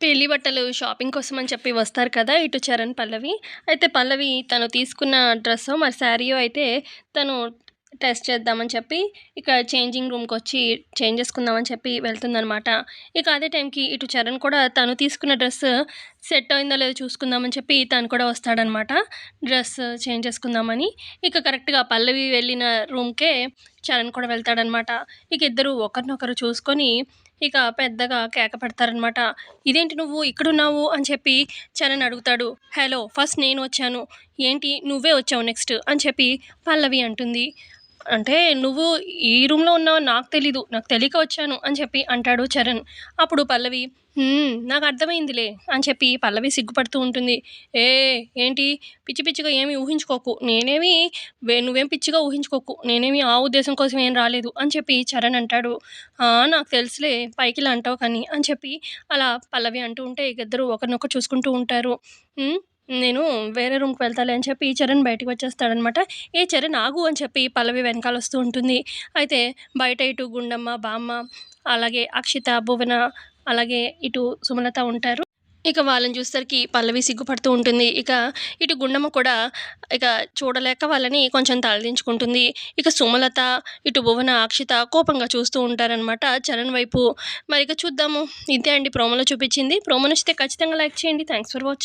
పెళ్ళి బట్టలు షాపింగ్ కోసం అని చెప్పి వస్తారు కదా ఇటు చరణ్ పల్లవి. అయితే పల్లవి తను తీసుకున్న డ్రెస్ మరి శారీయో అయితే తను టెస్ట్ చేద్దామని చెప్పి ఇక చేంజింగ్ రూమ్కి వచ్చి చేంజ్ చేసుకుందామని చెప్పి వెళ్తుందనమాట ఇక అదే టైంకి ఇటు చరణ్ కూడా తను తీసుకున్న డ్రెస్ సెట్ అయిందో లేదో చూసుకుందామని చెప్పి తను కూడా వస్తాడనమాట డ్రెస్ చేంజ్ చేసుకుందామని. ఇక కరెక్ట్గా పల్లవి వెళ్ళిన రూమ్కే చరణ్ కూడా వెళ్తాడనమాట ఇక ఇద్దరు ఒకరినొకరు చూసుకొని ఇక పెద్దగా కేక పెడతారనమాట ఇదేంటి నువ్వు ఇక్కడున్నావు? అని చెప్పి చరణ్ అడుగుతాడు. హలో ఫస్ట్ నేను వచ్చాను. ఏంటి నువ్వే వచ్చావు నెక్స్ట్? అని చెప్పి పల్లవి అంటుంది. అంటే నువ్వు ఈ రూమ్లో ఉన్నావు నాకు తెలీదు నాకు తెలియక వచ్చాను అని చెప్పి అంటాడు చరణ్. అప్పుడు పల్లవి నాకు అర్థమైందిలే అని చెప్పి పల్లవి సిగ్గుపడుతూ ఉంటుంది. ఏ ఏంటి? పిచ్చి పిచ్చిగా ఏమి ఊహించుకోకు. నేనేమి నువ్వేం పిచ్చిగా ఊహించుకోకు. నేనేమి ఆ ఉద్దేశం కోసం ఏం రాలేదు అని చెప్పి చరణ్ అంటాడు. నాకు తెలుసులే పైకి ఇలా అంటావు కానీ అని చెప్పి అలా పల్లవి అంటూ ఉంటే ఇక ఇద్దరు ఒకరినొకరు చూసుకుంటూ ఉంటారు. నేను వేరే రూమ్కి వెళ్తాలే అని చెప్పి చరణ్ బయటకు వచ్చేస్తాడనమాట. ఏ చరణ్ ఆగు అని చెప్పి పల్లవి వెనకాల వస్తూ ఉంటుంది. అయితే బయట ఇటు గుండమ్మ బామ్మ అలాగే అక్షిత భువన అలాగే ఇటు సుమలత ఉంటారు. ఇక వాళ్ళని చూసేసరికి పల్లవి సిగ్గుపడుతూ ఉంటుంది. ఇక ఇటు గుండమ్మ కూడా ఇక చూడలేక వాళ్ళని కొంచెం తలదించుకుంటుంది. ఇక సుమలత ఇటు భువన అక్షిత కోపంగా చూస్తూ ఉంటారనమాట చరణ్ వైపు. మరి ఇక చూద్దాము. ఇదే అండి ప్రోమోలో చూపించింది. ప్రోమో నచ్చితే ఖచ్చితంగా లైక్ చేయండి. Thanks for watching